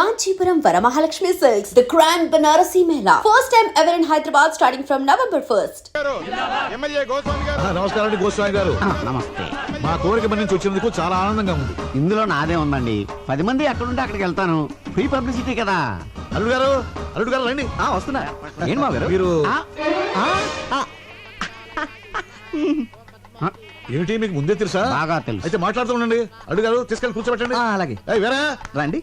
Kanchipuram Varamahalakshmi Silks, the grand Banarasi Mela. First time ever in Hyderabad starting from November 1st. గారు, MLA Goswami గారు. ఆ, నమస్కారం అండి గోస్వామి గారు. నమస్తే. మా కోరిక నుంచి వచ్చినందుకు చాలా ఆనందంగా ఉంది. ఇందులో నాదే ఉందండి. పది మంది ఎక్కడుంటే అక్కడికి వెళ్తాను. ఫ్రీ పబ్లిసిటీ కదా. అల్లుడు గారు అల్లుడు గారు రండి. ఆ, వస్తున్నా. ఏంటి మా గారు? మీరు ఆ, ఆ, ఆ. ఆ, ఏమిటి మీకు ముందే తెలుసా? బాగా తెలుసు. అయితే మాట్లాడుతూ ఉండండి. అల్లుడు గారు తీసుకెళ్ళి కూర్చోబెట్టండి. ఆ, అలాగే. ఏయ్, వేరే? రండి.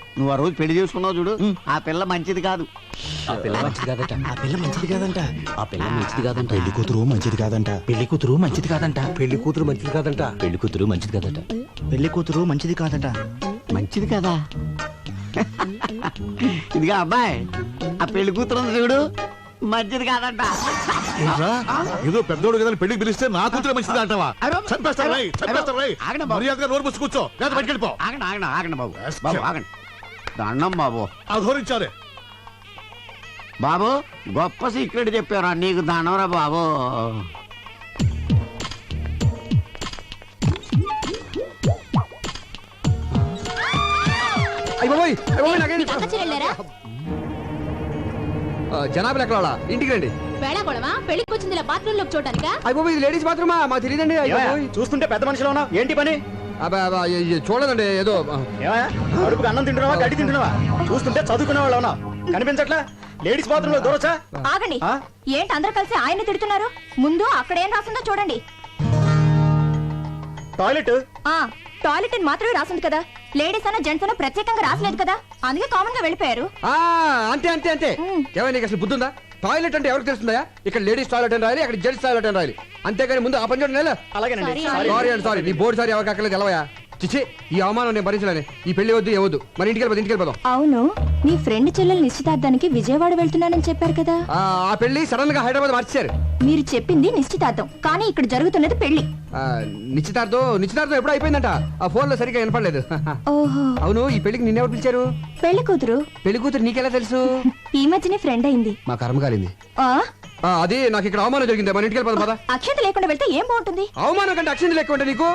నువ్వు ఆ రోజు పెళ్ళి చేసుకున్నావు చూడు. ఆ పిల్ల మంచిది కాదు. ఆ పిల్ల మంచిది కాదట. ఆ పిల్ల మంచిది కాదంట. ఆ పిల్ల మంచిది కాదంట. పెళ్ళి కూతురు మంచిది కాదంట. పెళ్ళి కూతురు మంచిది కాదంట. పెళ్ళి కూతురు మంచిది కాదంట. పెళ్ళి కూతురు మంచిది కాదట. పెళ్ళి కూతురు మంచిది కాదంట. మంచిది కదా. ఇదిగా అబ్బాయి ఆ పెళ్ళి కూతురు చూడు. మంచిది కాదంట? ఏదో పెద్దోడు కదా పెళ్ళికి పిలిస్తే నా కూతురు మంచిది అంటావా? చంపేస్తారు రై చంపేస్తారు రై. మర్యాదగా నోరు మూసి కూర్చో. లేదా బయటికి వెళ్ళిపో. ఆగండి ఆగండి ఆగండి బాబు. బాబు ఆగండి. దండం బాబు. అధోరించారే. బాబు గొప్ప సీక్రెట్ చెప్పారా నీకు దండంరా బాబు. అయిపోయి జనాభా ఎక్కడ వాళ్ళ? ఇంటికి రండి. వేళాకోళమా పెళ్ళికి వచ్చింది ఇలా బాత్రూమ్లోకి చూడటానికా? అయిపోయి ఇది లేడీస్ బాత్రూమా మా తెలియదండి అయిపోయి చూస్తుంటే పెద్ద మనిషిలో ఉన్నావు? ఏంటి పని? అబ్బా, చూడదండి ఏదో ఏమయ్యా? అడుపుకి అన్నం తింటున్నావా? గడ్డి తింటున్నావా? చూస్తుంటే చదువుకునే వాళ్ళు ఉన్నావు. కనిపించట్లా? లేడీస్ బాత్రూమ్లో దూరొచ్చా? ఆగండి? ఏంటి అందరు కలిసి ఆయన తిడుతున్నారు? ముందు అక్కడ ఏం రాసిందో చూడండి. టాయిలెట్? ఆ టాయిలెట్ అని మాత్రమే రాసింది కదా. లేడీస్ అన్న జెంట్స్ అన్న ప్రత్యేకంగా రాసలేదు కదా. అందుకే కామన్గా వెళ్ళిపోయారు. ఆ, అంతే అంతే అంతే. ఏమైనా నీకు అసలు బుద్ధి ఉందా టాయిలెట్ అంటే ఎవరికి తెలుస్తుందా ఇక్కడ లేడీస్ టాయిలెట్ అని రాయాలి అక్కడ జెంట్స్ టాయిలెట్ అని రాయాలి. అంతేగాని ముందు ఆ పని చూడండి అలాగేనండి. సారీ అండి సారీ నీ బోర్డు సారీ ఎవరికి అక్కర్లేదు తెలవయా చిచి ఈ అవమానం నేను భరించలేని. ఈ పెళ్ళి వద్దు ఏవద్దు మరి ఇంటికి వెళ్ళిపోదు ఇంటికి వెళ్ళిపోదాం. అవును మీ ఫ్రెండ్ చెల్లెలు నిశ్చితార్థానికి విజయవాడ వెళ్తున్నానని చెప్పారు కదా. ఆ, పెళ్ళి సడన్గా హైదరాబాద్ మార్చేశారు. మీరు చెప్పింది నిశ్చితార్థం కానీ ఇక్కడ జరుగుతున్నది పెళ్ళి. నిశ్చితార్థం నిశ్చితార్థం ఎప్పుడు అయిపోయిందంట. ఆ ఫోన్లో సరిగ్గా వినపడలేదు. అవును ఈ పెళ్ళికి నిన్నెవరు పిలిచారు? పెళ్ళి కూతురు. పెళ్ళి కూతురు నీకెలా తెలుసు? ఈ మధ్యనే ఫ్రెండ్ అయింది. మా కర్మ కాలింది. అది నాకు ఇక్కడ అవమానం జరిగింది. మన ఇంటికి వెళ్ళిపోదాం పద. అక్షత లేకుండా వెళ్తే ఏం బాగుంటుంది? అవమానం కంటే అక్షింది లెక్క ఉంటే నీకు?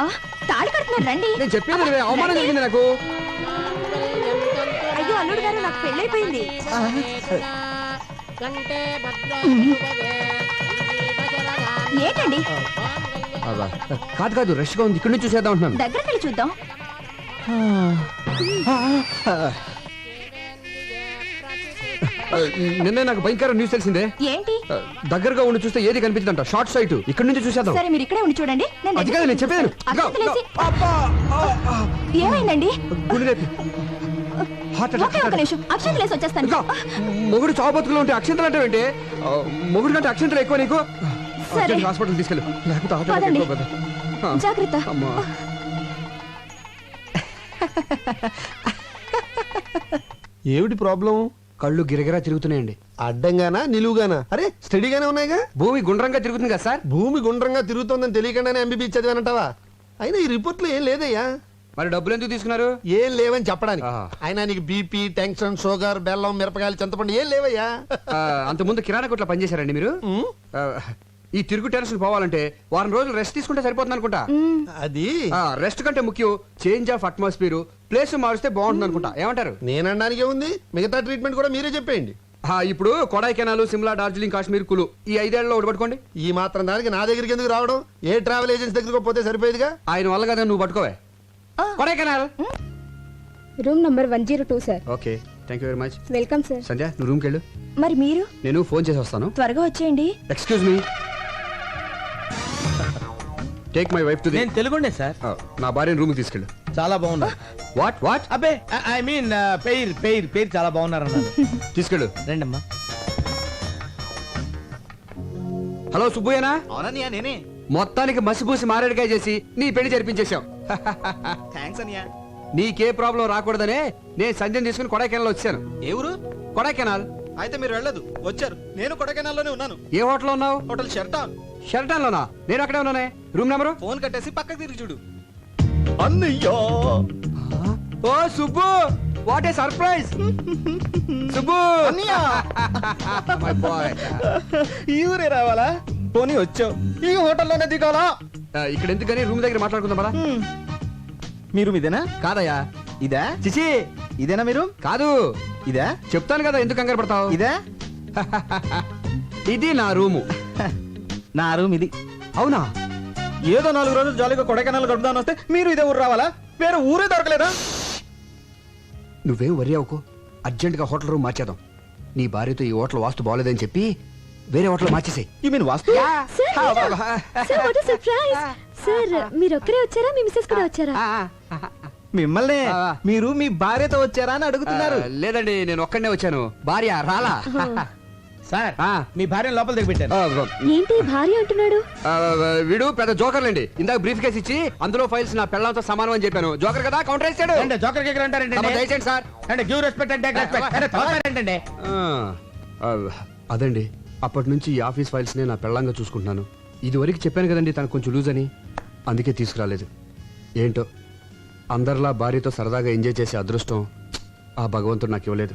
ఆ, తాళి కడుతున్నారు రండి. నేను చెప్పేది వినవే, అవమానం. జరిగింది నాకు. అయ్యో అల్లుడు గారు నాకు పెళ్ళైపోయింది. ఏంటండి? కాదు కాదు రష్గా ఉంది. ఇక్కడ నుంచి చూసేద్దాం అంటున్నాను. దగ్గరికి వెళ్ళి చూద్దాం నిన్నే నాకు భయంకర న్యూస్ తెలిసిందే. ఏంటి? దగ్గరగా ఉండి చూస్తే ఏది కనిపించదంట? షార్ట్ సైట్ ఇక్కడ నుంచి చూసేద్దాం. సరే మీరు ఇక్కడే ఉండి చూడండి. నేను అది కాదు నేను చెప్పేది ఏమైందండి? హార్ట్ ఒకే ఒక నిమిషం. అక్షంతలు వేసి వచ్చేస్తాను. మొగుడు చావు బతుకులు ఉంటే అక్షంతలు అంటే ఏంటి? మొగుడు కంటే అక్షంతలు ఎక్కువ నీకు? హాస్పిటల్ తీసుకెళ్ళు. లేకపోతే జాగ్రత్త. అమ్మా. ఏమిటి ప్రాబ్లం కళ్ళు గిరగిరా తిరుగుతున్నాయండి. అడ్డంగానా? నిలువుగానా? అరే స్టడీగానే ఉన్నాయిగా? భూమి గుండ్రంగా తిరుగుతుంది కదా సార్? భూమి గుండ్రంగా తిరుగుతోందని తెలియకుండానే ఎంబీబీ చదివానంటావా అయినా ఈ రిపోర్ట్లో ఏం లేదయ్యా. మరి డబ్బులు ఎందుకు తీసుకున్నారు? ఏం లేవని చెప్పడానికి. అయినా నీకు బీపీ టెన్షన్ షుగర్ బెల్లం మిరపకాయలు చింతపండు ఏం లేవయ్యా. అంతకుముందు కిరాణా కొట్లో పనిచేశారండి మీరు? ఈ తిరుగు టెన్షన్ పోవాలంటే వారం రోజులు రెస్ట్ తీసుకుంటే సరిపోతుంది అనుకుంటా. అది? రెస్ట్ కంటే ముఖ్యం చేంజ్ ఆఫ్ అట్మాస్ఫియర్ ప్లేస్ మారిస్తే బాగుంటుంది అనుకుంటా. ఏమంటారు? నేనడానికి ఉంది. మిగతా ట్రీట్మెంట్ కూడా మీరే చెప్పేయండి. ఆ, ఇప్పుడు కొడైకెనాల్ సిమ్లా డార్జిలింగ్ కాశ్మీర్ కులు ఈ ఐదేళ్ళలో ఒకటి పట్టుకోండి. ఈ మాత్రం దానికి నా దగ్గరికి ఎందుకు రావడం? ఏ ట్రావెల్ ఏజెన్సీ దగ్గరికి పోతే సరిపోయేదిగా? ఆయన వల్ల కదా నువ్వు పట్టుకోవే. Kodaikanal! Room number one zero two sir. Okay thank you very much. Welcome sir. Sandhya నువ్వు రూమ్కి వెళ్ళు మరి మీరు? నేను ఫోన్ చేసి వస్తాను. త్వరగా వచ్చేయండి. Excuse me. Take my wife to నేను తెలుగుండే సార్. నా భార్యను రూమ్కి తీసుకెళ్ళు. చాలా బాగున్నారు వాట్ వాట్ అబ్బే ఐ మీన్ పేరు పేరు పేరు చాలా బాగున్నారు అన్నారు తీసుకెళ్ళు. రండమ్మా. హలో సుబ్బయ్యనా? అవునన్నయ్య నేనే. మొత్తానికి మసిపూసి మారేడుకాయ చేసి నీ పెళ్ళి జరిపించేశాం థ్యాంక్స్ అన్నయ్య. నీకే ప్రాబ్లం రాకూడదనే నేను సంజయ్ తీసుకుని కొడైకెనాల్ వచ్చాను. ఏ ఊరు? కొడైకెనాల్. అయితే మీరు వెళ్ళదు. వచ్చారు. నేను కొడకెనాల్లోనే ఉన్నాను. ఏ హోటల్ ఉన్నావు? Hotel Sheraton. షెల్టన్ లోనా నేను అక్కడే ఉన్నానే. Room number? ఫోన్ కట్టేసి పక్కకు తిరిగి చూడు. అన్నయ్యా! ఓ Subbu! What a surprise Subbu! అన్నయ్య! మై బాయ్ ఈ ఊరే రావాలా? పోనీ వచ్చావు. ఈ హోటల్లోనే దిగాలా? ఇక్కడ ఎందుకని రూమ్ దగ్గర మాట్లాడుకుందాం పదా. మీరు ఇదేనా కాదయ్యా. ఇదా? చిచి! ఇదేనా మీరు? కాదు. ఇదా? చెప్తాను కదా ఎందుకు కంగారు పడతావు? ఇదా? ఇది నా రూము. నా రూమ్ ఇది. అవునా? ఏదో నాలుగు రోజులు జాలీగా కొడైకెనాల్ గడుపుదాని వస్తే మీరు ఇదే ఊరు రావాలా? వేరే ఊరే దొరకలేదా? నువ్వేం వరి అవ్వకు. అర్జెంట్గా హోటల్ రూమ్ మార్చేద్దాం. నీ భార్యతో ఈ హోటల్ వాస్తు బాగోలేదని చెప్పి వేరే హోటల్ మార్చేసాయి. యు. మీన్ వాస్తు సార్ వాట్ సర్ప్రైజ్ సార్ మీరు ఒక్కరే వచ్చారా? మీ మిస్సెస్ కూడా వచ్చారా? మిమ్మల్ని ఆ. మీరు మీ భార్యతో వచ్చారా అని అడుగుతున్నారు. లేదండి నేను ఒక్కడనే వచ్చాను. భార్య రాలా. సార్ ఆ, మీ భార్య లోపల దిగి పెట్టారు ఆ, ఏంటి భార్య అంటున్నాడు? ఆ, వీడు పెద్ద జోకర్లేండి ఇందాక బ్రీఫ్ కేసు ఇచ్చి అందులో ఫైల్స్ నా పిల్లలతో సమానం అని చెప్పాను. జోకర్ కదా? కౌంటర్ వేసాడు అంటే జోకర్ కేకర్ అంటారంటే అబ్బా, దయచేయండి సార్. అంటే గివ్ రెస్పెక్ట్ అంటే రెస్పెక్ట్ అంటే ఏంటంటే ఆ, ఆ, అదండి. అప్పటి నుంచి ఈ ఆఫీస్ ఫైల్స్ నే నా పెళ్ళంగా చూసుకుంటున్నాను. ఇదివరకు చెప్పాను కదండి తనకు కొంచెం లూజ్ అని. అందుకే తీసుకురాలేదు. ఏంటో? అందరిలా భార్యతో సరదాగా ఎంజాయ్ చేసే అదృష్టం ఆ భగవంతుడు నాకు ఇవ్వలేదు.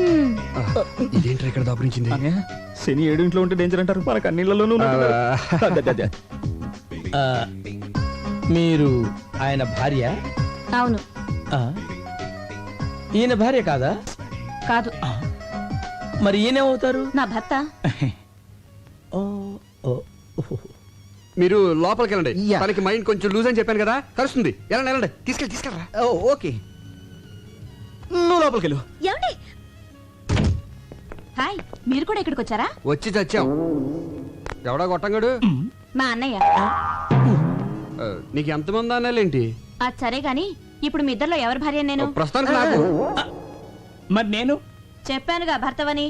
హ్మ్. ఇదేంట్రా ఇక్కడ దాపురించింది? శని ఏడు ఇంట్లో ఉంటే డేంజర్ అంటారు. మనకు అన్నిళ్ళలోనూ ఆ, మీరు ఆయన భార్య? అవును. ఆ, ఈయన భార్య కాదా? కాదు. మరి ఈయనేమవుతారు? నా భర్త. ఓ ఓ. ఓ. మీరు లోపలికి వెళ్ళండి. తనకి మైండ్ కొంచెం లూజ్ అని చెప్పాను కదా కలుస్తుంది వెళ్ళండి వెళ్ళండి. తీసుకెళ్ళి తీసుకెళ్ళరా. ఓకే. నువ్వు లోపలికి వెళ్ళు హాయ్ మీరు కూడా ఇక్కడికి వచ్చారా? వచ్చి చచ్చాం. ఎవడా కొట్టంగాడు మా అన్నయ్య. ఆ, నీకు ఎంతమంది అన్నాలేంటి అది సరే గాని ఇప్పుడు మీ ఇద్దరిలో ఎవరి భార్య నేను? ప్రస్తుతానికి నాకు. మరి నేను? చెప్పానుగా భర్తవని.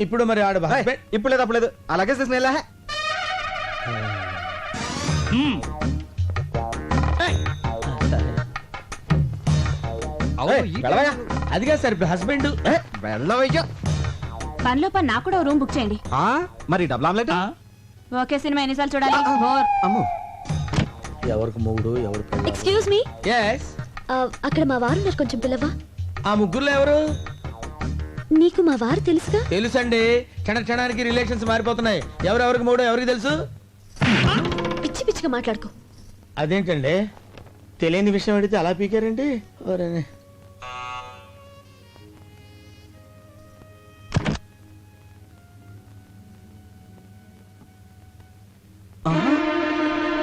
ఇప్పుడు మరి ఆడ ఏయ్, ఇప్పుడు లేదు అప్పుడు లేదు. అలాగే తీసుకుని వెళ్ళా అవును, ఏయ్, ఈ వెళ్ళవయ్యా. అదిగా సార్ ఇప్పుడు హస్బెండ్. వెళ్ళవయ్యా. పనిలో పని నాకు కూడా రూమ్ బుక్ చేయండి. ఆ, మరి డబుల్ ఆమ్లెట్? ఓకే సినిమా ఎన్నిసార్లు చూడాలి? బోర్ అమ్మో. ఎవరికి మొగుడు ఎవరు ఎక్స్క్యూజ్ మీ ఎస్ అక్కడ మా వారు ఉన్నారు కొంచెం పిల్లవా? ఆ ముగ్గురులో ఎవరు? నీకు మా వారు తెలుసుగా? తెలుసండి. క్షణ క్షణానికి రిలేషన్స్ మారిపోతున్నాయి. ఎవరెవరికి మూడో ఎవరికి తెలుసు? పిచ్చి పిచ్చిగా మాట్లాడుకో. అదేంటండి? తెలియని విషయం అడిగితే అలా పీకారండి? ఓరేనే.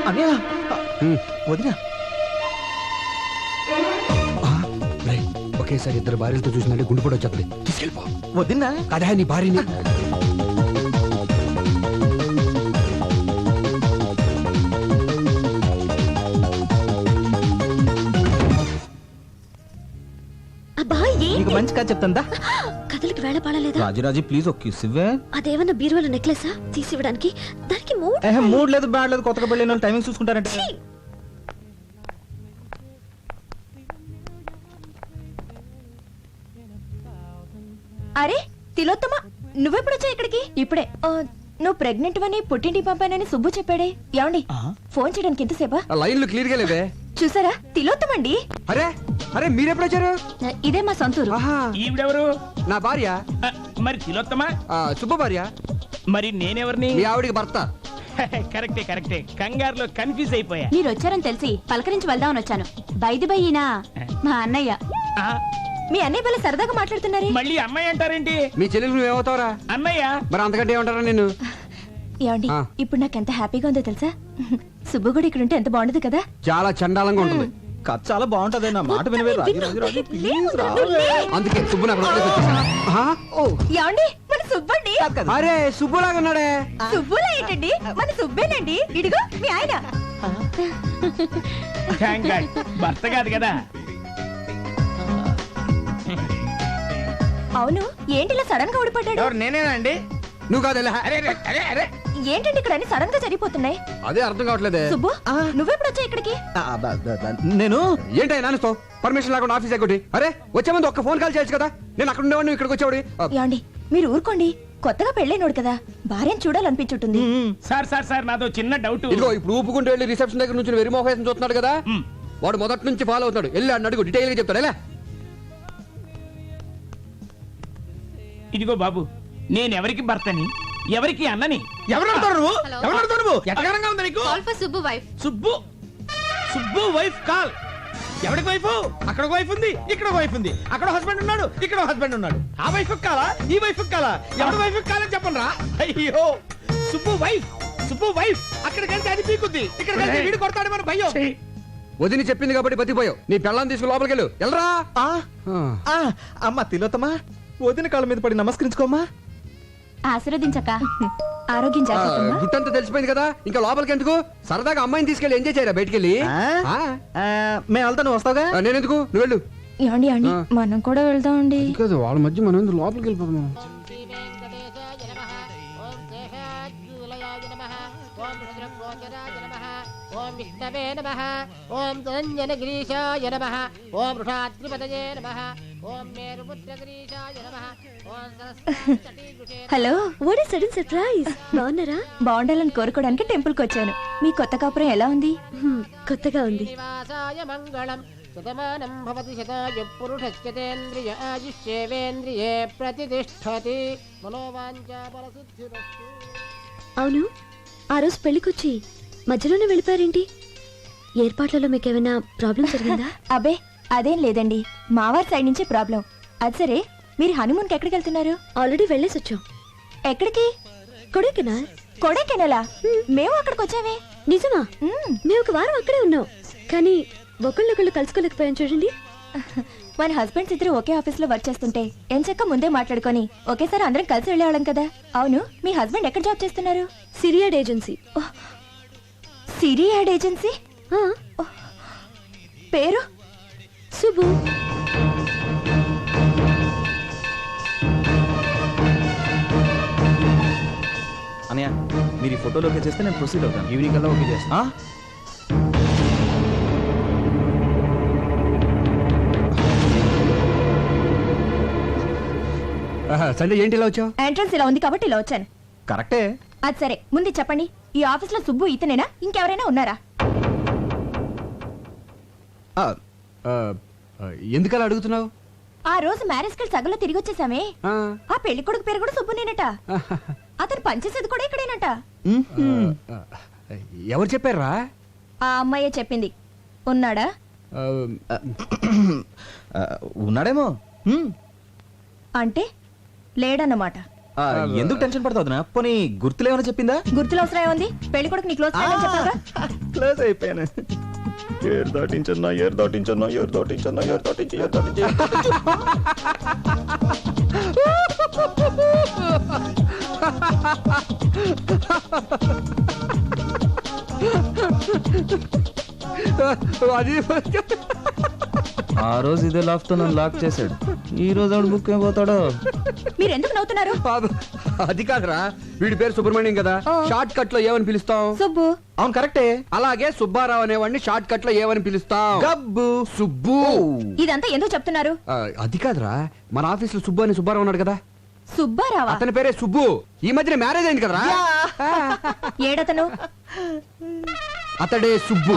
అన్నయ్య. వదినా. ఒకేసారి ఇద్దరు భార్యలతో చూసినట్టు గుండు కూడా వచ్చేస్తుంది తీసుకెళ్ళిపో. వదినా. కదా నీ భార్యని. అబ్బా మంచి కథ చెప్తాందా? కథలకు వేళ పడలేదా రాజురాజు ప్లీజ్ ఒక కిస్ ఇవ్వే. అదేమన్నా బీరువాల నెక్లెసా తీసివ్వడానికి? దానికి మూడు ఏహే, మూడ్ లేదు బ్యాడ్ లేదు కొత్తగా పెళ్ళిన వాళ్ళు టైమింగ్ చూసుకుంటారంటే. అరే తిలోత్తమ నువ్వెప్పుడు వచ్చా ఇక్కడికి? ఇప్పుడే. ఆ, నువ్వు ప్రెగ్నెంట్ అని పుట్టింటికి పంపానని సుబ్బు చెప్పాడే. ఏమండి? ఫోన్ చేయడానికి ఎంతసేపా? లైన్లు క్లియర్గా లేవే. చూసారా? తిలోత్తమండి అరే అరే మీరెప్పుడు వచ్చారు? ఇదే మా సొంతూరు. ఆహా. ఈవిడెవరు? నా భార్య. ఆ, మరి తిలోత్తమా? ఆ, సుబ్బ భార్య. మరి నేనెవరిని? మీ ఆవిడికి భర్త. కరెక్టే కరెక్టే. కంగారులో కన్ఫ్యూజ్ అయిపోయా. మీరు వచ్చారని తెలిసి పలకరించి వెళ్దామని వచ్చాను. బైది బయ్యినా మా అన్నయ్య. ఆ, మీ అన్నయ్య భలే సరదాగా మాట్లాడుతున్నారే. మళ్ళీ అమ్మాయి అంటారేంటి? మీ చెల్లెలు నువ్వేమవుతావురా అన్నయ్య? మరి అంతకంటే ఏమంటారా నేను ఏమండి ఆ. ఇప్పుడు నాకు ఎంత హ్యాపీగా ఉందో తెలుసా? సుబ్బు కూడా ఇక్కడ ఉంటే ఎంత బాగుండదు కదా? చాలా చండాలంగా ఉంటుంది. కథ చాలా బాగుంటది నా మాట వినవే రాజు రాజు రాజు ప్లీజ్ రా అందుకే సుబ్బు నాకు ఏమండి? మన సుబ్బండి? అరే సుబ్బులాగా ఉన్నాడే. సుబ్బులా ఏంటండి? మన సుబ్బేనండి. ఇడిగో మీ ఆయన. భర్త కాదు కదా. అవును ఏంటి ఇలా సడన్గా ఊడిపడ్డాడు? ఎవరు నేనేనండి నువ్వు కాదు అరే అరే, అరే అరే. ఏంటండి ఇక్కడ అన్ని సడన్గా జరిగిపోతున్నాయి? అదే అర్థం కావట్లేదే. సుబ్బు నువ్వెప్పుడు వచ్చా ఇక్కడికి? నేను ఏంటి నాన్నతో పర్మిషన్ లేకుండా ఆఫీస్ ఎక్కటి అరే వచ్చే ముందు ఒక్క ఫోన్ కాల్ చేయొచ్చు కదా? నేను అక్కడ ఉండేవాడిని ఇక్కడికి వచ్చేవాడి యాండి మీరు ఊరుకోండి. కొత్తగా పెళ్ళైనోడు కదా. భార్యను చూడాలనిపించుంటుంది. సార్ సార్ సార్ నాదో చిన్న డౌట్ ఇదిగో ఇప్పుడు ఊపుకుంటూ వెళ్ళి రిసెప్షన్ దగ్గర నుంచి వెరీ మోహేసం చూస్తున్నాడు కదా. వాడు మొదటి నుంచి ఫాలో అవుతాడు వెళ్ళి అన్న అడుగు డీటెయిల్గా చెప్తాడు. ఎలా? ఇదిగో బాబు నేను ఎవరికి భర్తని? ఎవరికి అన్నని? ఎవరు అడుగుతావు నువ్వు? ఎవరు అడుగుతావు నువ్వు? ఎట్టగారంగా ఉంది నీకు? Subbu wife. Subbu. Subbu wife call. ఎవరికి వైఫ్? అక్కడ వైఫ్ ఉంది ఇక్కడ వైఫ్ ఉంది. అక్కడ హస్బెండ్ ఉన్నాడు ఇక్కడ హస్బెండ్ ఉన్నాడు. ఆ వైఫ్ కాలా? ఈ వైఫ్ కాలా? ఎవరి వైఫ్ కాలని చెప్పండి రా అయ్యో. సుబ్బు వైఫ్. సుబ్బు వైఫ్. అక్కడికి వెళ్తే అది పీకుద్ది. ఇక్కడ వెళ్తే వీడు కొడతాడు మన భయం వదిని చెప్పింది కాబట్టి బతిపోయావు నీ పెళ్ళాన్ని తీసుకుని లోపలికి వెళ్ళు వెళ్ళరా ఆ. అమ్మ తిలోతమా వదిన కాళ్ళ మీద పడి నమస్కరించుకోమ్మా. ఆశీర్వదించక. ఆరోగ్యం ఆ, జాగ్రత్త గుట్టంతా తెలిసిపోయింది కదా. ఇంకా లోపలికి ఎందుకు? సరదాగా అమ్మాయిని తీసుకెళ్ళి ఎంజాయ్ చేయరా బయటికి వెళ్ళి ఆ? మేము వెళ్తాను వస్తావుగా? ఆ, నేనెందుకు? నువ్వు వెళ్ళు. ఏమండి అండి. మనం కూడా వెళ్దామండి. కాదు వాళ్ళ మధ్య మనం ఎందుకు లోపలికి వెళ్ళిపోతాం ఓం విష్ణవే నమ. ఓం ధనంజనగిరీశాయ నమ. ఓం వృషాద్రిపతయే నమ. ఓం మేరుపుత్రగిరీశాయ నమ. ఓం hello what is sudden surprise బాగున్నారా? బాగుండాలని కోరుకోవడానికి టెంపుల్కి వచ్చాను. మీ కొత్త కాపురం ఎలా ఉంది? కొత్తగా ఉంది. మంగళం. శతమానం భవతి శతాయ పురుషస్యతేంద్రియ ఆయుష్యేవేంద్రియే ప్రతిష్టతి. మనోవాంఛా అవును ఆ రోజు పెళ్ళికొచ్చి మధ్యలోనే వెళ్ళిపోయారేంటి? ఏర్పాట్లలో మీకు ఏమైనా ప్రాబ్లం జరిగిందా? అబే అదేం లేదండి. మావారి సైడ్ నుంచి ప్రాబ్లం. అది సరే మీరు హనుమూన్కి ఎక్కడికి వెళ్తున్నారు? ఆల్రెడీ వెళ్ళేసి వచ్చాం ఎక్కడికి? కొడైకెనాల్. కొడైకెనలా? మేము అక్కడికి వచ్చామే నిజమా? మ్మ్. మేము ఒక వారం అక్కడే ఉన్నాం. కానీ ఒకళ్ళొకళ్ళు కలుసుకోలేకపోయాం చూడండి. మన హస్బెండ్స్ ఇద్దరు ఒకే ఆఫీస్లో వర్క్ చేస్తుంటే ఎంచక్క ముందే మాట్లాడుకొని ఒకేసారి అందరం కలిసి వెళ్ళేవాళ్ళం కదా? అవును మీ హస్బెండ్ ఎక్కడ జాబ్ చేస్తున్నారు? Siri ad agency. Siri ad agency? పేరు? శుభు అనయ్య మీరు ఈ ఫోటోలో ఓకే చేస్తే నేను ప్రొసీడ్ అవుతాను. ఈవినింగ్ కల్లా ఓకే చేస్తా. సండే ఏంటి ఇలా వచ్చావు? ఎంట్రన్స్ ఇలా ఉంది కాబట్టి ఇలా వచ్చాను. కరెక్టే. అది సరే ముందు చెప్పండి ఈ ఆఫీస్లో సుబ్బు ఇతనేనా? ఇంకెవరైనా ఉన్నారా? ఆ, ఆ, ఎందుకు అలా అడుగుతున్నావు? ఆ రోజు మ్యారేజ్కి సగంలో తిరిగి వచ్చేసామే. ఆ, పెళ్ళి కొడుకు పేరు కూడా సుబ్బునేనట అతను పనిచేసేది కూడా ఇక్కడేనట. ఎవరు చెప్పారా ఆ అమ్మాయే చెప్పింది. ఉన్నాడా? ఉన్నాడేమో. అంటే? లేడన్నమాట. ఆ, ఎందుకు టెన్షన్ పడతావు వదినా? పోనీ గుర్తులేమైనా చెప్పిందా? గుర్తులు అవసరం ఏముంది? పెళ్ళి కొడుకు నీ క్లోజ్ ఫ్రెండ్ అని చెప్పావుగా. క్లోజ్ అయిపోయాను. ఏరు దాటించన్నా ఏరు దాటించన్నా ఏరు దాటించన్నా ఏరు దాటించి ఏరు దాటించి ఏరు దాటించి. అది ఆ రోజు ఇదే లాక్తో నన్ను లాక్ చేశాడు. ఈ రోజు ఆవిడ బుక్ అయిపోతాడో మీరు ఎందుకు నవ్వుతున్నారు? బాబు, అది కాదురా. వీడి పేరు సుబ్రహ్మణ్యం కదా. షార్ట్ కట్లో ఏమని పిలుస్తాం? సుబ్బు. అవును కరెక్టే. అలాగే సుబ్బారావు అనేవాడిని షార్ట్ కట్లో ఏమని పిలుస్తాం? గబ్బు. సుబ్బు. ఇదంతా ఎందుకు చెప్తున్నారు? అది కాదురా. మన ఆఫీస్లో సుబ్బు అని సుబ్బారావు ఉన్నాడు కదా. సుబ్బారావా? అతని పేరే సుబ్బు. ఈ మధ్యన మ్యారేజ్ అయింది కదరా. ఏడతను? అతడే సుబ్బు.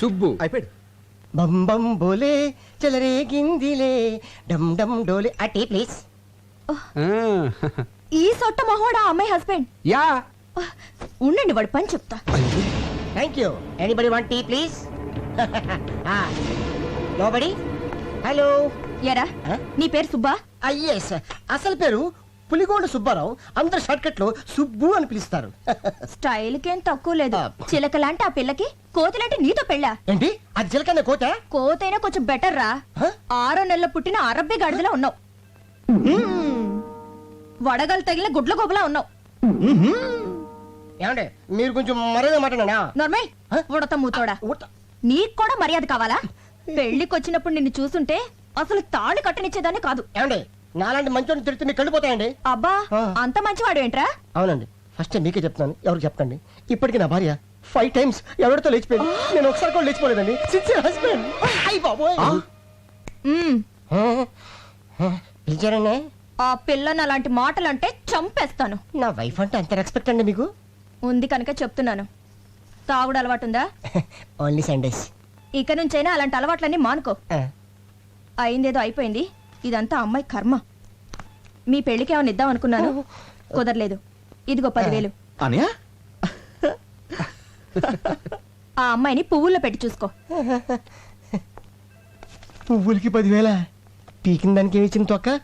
సుబ్బు. అయిపోయాడు. బం బం బోలే చెలరేగిందిలే డమ్ డమ్ డోలే అటీ ప్లీజ్ ఈ సొట్ట మహోడా అమ్మాయి హస్బెండ్? యా. ఉండండి వాడు పని చెప్తా. Thank you. Anybody want tea please nobody hello ఎరా? నీ పేరు సుబ్బా? ఎస్ అసలు పేరు పులిగోండ సుబ్బారావు అందరు షార్ట్ కట్లో సుబ్బు అని పిలుస్తారు. స్టైల్ కేం తక్కువ లేదు. చిలకలాంటి ఆ పిల్లకి కోతిలాంటి నీతో పెళ్ళా? ఏంటి? అది చిలకన్న కోత? కోతైనా కొంచెం బెటర్ రా? ఆరో నెలల పుట్టిన అరబ్బి గడిదలా ఉన్నావు. వడగలు తగిలిన గుడ్ల గోబలా ఉన్నావు. ఏమండి మీరు కొంచెం మరదే మాట్లాడినా నార్మల్ ఉడత మూతోడా? నీకు కూడా మర్యాద కావాలా? పెళ్ళికి వచ్చినప్పుడు నిన్ను చూసుంటే అసలు తాళి కట్టనిచ్చేదాన్ని కాదు. ఏమండి నాలాంటి మంచోని తిడితే మీకు కళ్ళిపోతాయండి అబ్బా. అంత మంచివాడు ఏంట్రా? అవునండి. ఫస్ట్ మీకే చెప్తున్నాను ఎవరికి చెప్పకండి. ఇప్పటికి నా భార్య ఫైవ్ టైమ్స్ ఎవరితో లేచిపోయింది. నేను ఒకసారి కూడా లేచిపోలేదండి. సిన్సియర్ హస్బెండ్ అయ్యి బాబోయ్. మ్మ్. పిలిచారండి? ఆ పిల్లని అలాంటి మాటలంటే చంపేస్తాను. నా వైఫ్ అంటే అంత రెస్పెక్ట్ అండి మీకు? ఉంది కనుక చెప్తున్నాను. తాగుడు అలవాటుందా? ఓన్లీ సండేస్ ఇక నుంచైనా అలాంటి అలవాట్లన్నీ మానుకో. అయిందేదో అయిపోయింది. ఇదంతా అమ్మాయి కర్మ. మీ పెళ్ళికి ఏమైనా ఇద్దాం అనుకున్నాను? కుదరలేదు. ఇదిగో పదివేలు. అనయా? ఆ అమ్మాయిని పువ్వుల్లో పెట్టి చూసుకో. పువ్వులకి పదివేల? పీకిన దానికి ఏమి ఇచ్చింది తొక్క?